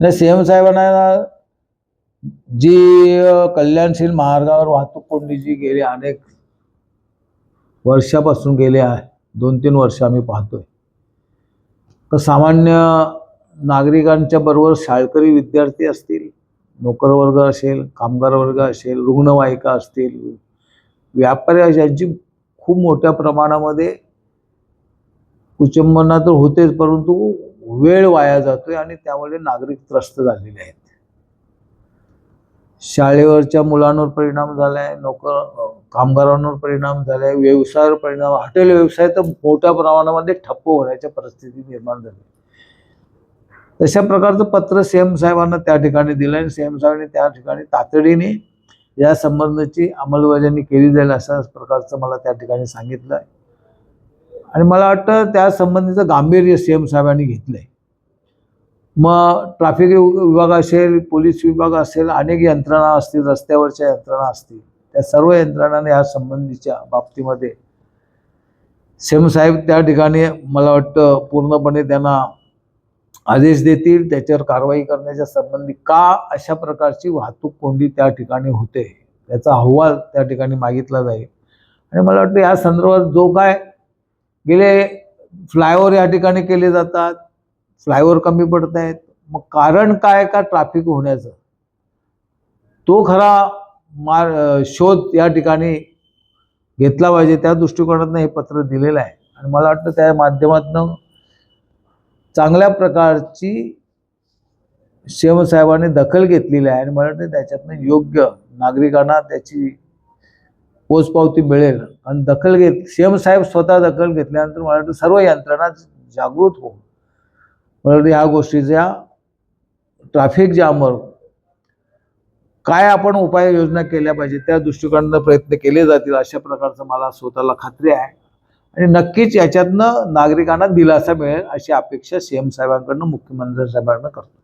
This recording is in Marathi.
नाही सीएम साहेबांना जी कल्याणशील मार्गावर वाहतूक कोंडी जी गेली अनेक वर्षापासून गेले आहे. दोन तीन वर्ष आम्ही पाहतोय. तर सामान्य नागरिकांच्या बरोबर शाळकरी विद्यार्थी असतील नोकर वर्ग असेल कामगार वर्ग असेल रुग्णवाहिका असतील व्यापारी यांची खूप मोठ्या प्रमाणामध्ये कुचंबना तर होतेच परंतु वेळ वाया जातोय आणि त्यामुळे नागरिक त्रस्त झालेले आहेत. शाळेवरच्या मुलांवर परिणाम झालाय नोकर कामगारांवर परिणाम झालाय व्यवसायावर परिणाम हॉटेल व्यवसाय तर मोठ्या प्रमाणामध्ये ठप्प होण्याच्या परिस्थिती निर्माण झाली. तशा प्रकारचं पत्र सीएम साहेबांना त्या ठिकाणी दिलं आणि सीएम साहेबांनी त्या ठिकाणी तातडीने या संबंधाची अंमलबजावणी केली जाईल अशा प्रकारचं मला त्या ठिकाणी सांगितलं आहे आणि मला वाटतं त्या संबंधीचं गांभीर्य सीएम साहेबांनी घेतलंय. मग ट्रॅफिक विभाग असेल पोलीस विभाग असेल अनेक यंत्रणा असतील रस्त्यावरच्या यंत्रणा असतील त्या सर्व यंत्रणांनी या संबंधीच्या बाबतीमध्ये सेम साहेब त्या ठिकाणी मला वाटतं पूर्णपणे त्यांना आदेश देतील त्याच्यावर कारवाई करण्याच्या संबंधी का अशा प्रकारची वाहतूक कोंडी त्या ठिकाणी होते त्याचा अहवाल त्या ठिकाणी मागितला जाईल. आणि मला वाटतं या संदर्भात जो काय गेले फ्लायओव्हर या ठिकाणी केले जातात. फ्लायओव्हर कमी पडत आहेत. मग कारण काय का ट्रॅफिक होण्याचं? तो खरा मार शोध या ठिकाणी घेतला पाहिजे. त्या दृष्टिकोनातनं हे पत्र दिलेलं आहे. आणि मला वाटतं त्या माध्यमातनं चांगल्या प्रकारची शिवसाहेबांनी दखल घेतलेली आहे. आणि मला वाटतं त्याच्यातनं योग्य नागरिकांना त्याची पोचपावती मिळेल. आणि दखल घेत सीएम साहेब स्वतः दखल घेतल्यानंतर मला वाटतं सर्व यंत्रणा जागृत होऊन मला वाटतं ह्या गोष्टीच्या ट्रॅफिक जामवर काय आपण उपाययोजना केल्या पाहिजे त्या दृष्टिकोनानं प्रयत्न केले जातील अशा प्रकारचं मला स्वतःला खात्री आहे. आणि नक्कीच याच्यातनं नागरिकांना दिलासा मिळेल अशी अपेक्षा सीएम साहेबांकडनं मुख्यमंत्री साहेबांना करतो.